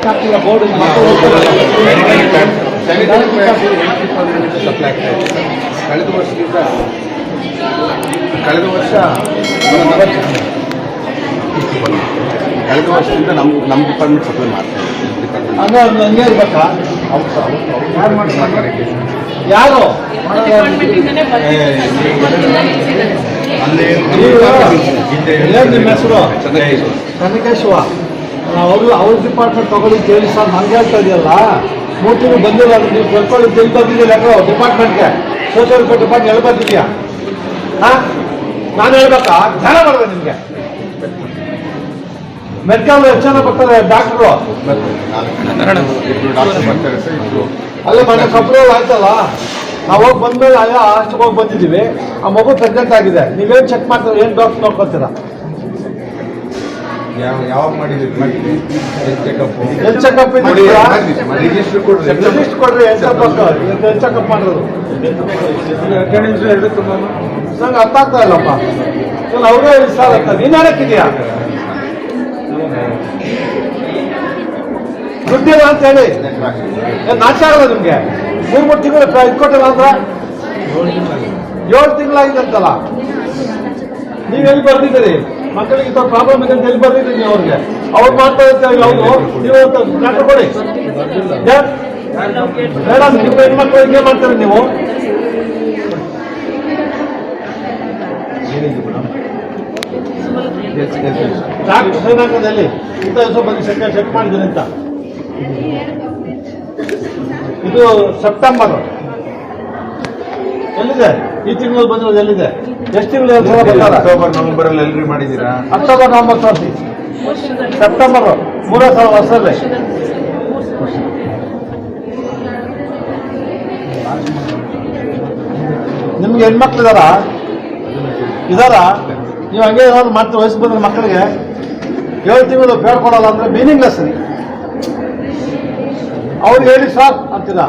Board sanitary pad supply ಆಗ್ತಾ ಇದೆ ಕಳೆದ ವರ್ಷದಿಂದ ಕಳೆದ ವರ್ಷ ಕಳೆದ ವರ್ಷದಿಂದ ನಮ್ಮ ನಮ್ಮ ಡಿಪಾರ್ಟ್ಮೆಂಟ್ ಸಪ್ಲೈ ಮಾಡ್ತಾ ಇರ್ಬೇಕಾ ಯಾರು ಅಲ್ಲಿ ನಿಮ್ಮ ಹೆಸರು? ಚಂದ್ರಕೇಶ್ವರ ಕನಕೇಶ್ವ ಅವರು ಅವ್ರ ಡಿಪಾರ್ಟ್ಮೆಂಟ್ ತಗೊಳ್ಳಿ ಕೇಳಿ ಸರ್ ಹಂಗೆ ಹೇಳ್ತಾ ಇದೆಯಲ್ಲ ಮೂರು ತಿಂಗಳು ಬಂದಿಲ್ಲ ಅದು ನೀವು ಕರ್ಕೊಳ್ಳಿ ತಿಂದು ಬಂದಿದ್ದೀರಿ ಯಾಕೋ ಡಿಪಾರ್ಟ್ಮೆಂಟ್ಗೆ ಸೋಷಿಯಲ್ ಡಿಪಾರ್ಟ್ಮೆಂಟ್ ಹೇಳ್ಬಂದಿದ್ಯಾ ಹಾ? ನಾನು ಹೇಳ್ಬೇಕಾ? ಧ್ಯಾನ ಮಾಡಿದೆ ನಿಮಗೆ. ಮೆಡಿಕಲ್ ಎಷ್ಟು ಜನ ಬರ್ತಾರೆ ಡಾಕ್ಟ್ರು ಅಲ್ಲೇ ಮನೆ ಕಂಪ್ಲೇಂಟ್ ಆಯ್ತಲ್ಲ. ನಾವು ಹೋಗಿ ಬಂದ್ಮೇಲೆ ಅಲ್ಲೇ ಹಾಸ್ಟೆಲ್ ಹೋಗಿ ಬಂದಿದ್ದೀವಿ. ಆ ಮಗು ಪ್ರೆಗ್ನೆಂಟ್ ಆಗಿದೆ. ನೀವೇನು ಚೆಕ್ ಮಾಡ್ತೀರಾ, ಏನು ಡಾಕ್ಟರ್ ನೋಡ್ಕೊತೀರಾ ಯಾವ ಯಾವಾಗ ಮಾಡಿದ್ರಿ ಚೆಕಪ್? ಹೆಲ್ತ್ ಚೆಕಪ್ ರಿಜಿಸ್ಟರ್ ಕೊಡ್ರಿ? ಲಿಸ್ಟ್ ಕೊಡ್ರಿ? ಹೆಲ್ತ್ ಚೆಕಪ್ ಹೆಲ್ತ್ ಚೆಕಪ್ ಮಾಡೋದು? ಎರಡು ತುಂಬ ನಂಗೆ ಅರ್ಥ ಆಗ್ತಾ ಇಲ್ಲಪ್ಪ. ಇಲ್ಲ ಅವ್ರೇ ಸರ್ ಅಂತ ನೀನ್ ಹೇಳಕ್ಕಿದ್ಯಾ ದುಡ್ಡಿಲ್ಲ ಅಂತ ಹೇಳಿ. ನಾಶ ಆಗಲ್ಲ ನಿಮ್ಗೆ? ಮೂರ್ ಮೂರು ತಿಂಗಳು ಇಟ್ಕೊಟ್ಟಿಲ್ಲ ಅಂದ್ರೆ? ಏಳು ತಿಂಗಳಾಗಿದೆ ಅಂತಲ್ಲ. ನೀವ್ ಎಲ್ಲಿ ಬರ್ದಿದ್ದೀರಿ? ಮಕ್ಕಳಿಗೆ ಇಂಥ ಪ್ರಾಬ್ಲಮ್ ಇದೆ ಅಂತ ಹೇಳಿ ಬರ್ತಿದ್ದೀನಿ ಅವ್ರಿಗೆ. ಅವ್ರು ಮಾಡ್ತಾ ಇರ್ತಾರೆ ಅವರು ನೀವು ಡಾಕ್ಟರ್ ಕೊಡಿ. ಮೇಡಮ್, ನಿಮ್ಮ ಹೆಣ್ಮಕ್ಳು ಹಿಂಗೆ ಮಾಡ್ತಾರೆ ನೀವು. ಡಾಕ್ಟರ್ ಶ್ರೀರಂಗದಲ್ಲಿ ಇಂಥ ಬಂದು ಚೆಕ್ ಚೆಕ್ ಮಾಡಿದ್ದೀನಿ ಅಂತ. ಇದು ಸೆಪ್ಟೆಂಬರ್. ಎಲ್ಲಿದೆ? ಈ ತಿಂಗಳು ಬಂದಿರೋದು ಎಲ್ಲಿದೆ? ಎಷ್ಟು ತಿಂಗಳು ಅಕ್ಟೋಬರ್ ನವೆಂಬರ್ ಅಲ್ಲಿ ಎಲ್ರಿ ಮಾಡಿದ್ದೀರಾ? ಅಕ್ಟೋಬರ್ ನವೆಂಬರ್ ತೋರಿಸಿ ಸೆಪ್ಟೆಂಬರ್ ಮೂರೇ ಸಾವಿರ ವರ್ಷದಲ್ಲಿ. ನಿಮ್ಗೆ ಹೆಣ್ಮಕ್ಳು ಇದಾರ? ಇದಾರ? ನೀವು ಹಂಗೆ ಏನಾದ್ರು ಮಾಡ್ತೀವಿ ವಯಸ್ಸು ಬಂದ್ರೆ ಮಕ್ಕಳಿಗೆ. ಏಳು ತಿಂಗಳು ಬೇಡ್ಕೊಡಲ್ಲ ಅಂದ್ರೆ ಮೀನಿಂಗ್ಲೆಸ್ ರೀ ಅವ್ರಿಗೆ ಹೇಳಿ ಸಾಕು ಅಂತೀರಾ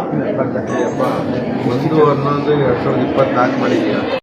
ಒಂದು ಹನ್ನೊಂದು ಎರಡ್ ಸಾವಿರದ ಇಪ್ಪತ್ನಾಲ್ಕು ಮಾಡಿದ್ದೀರಾ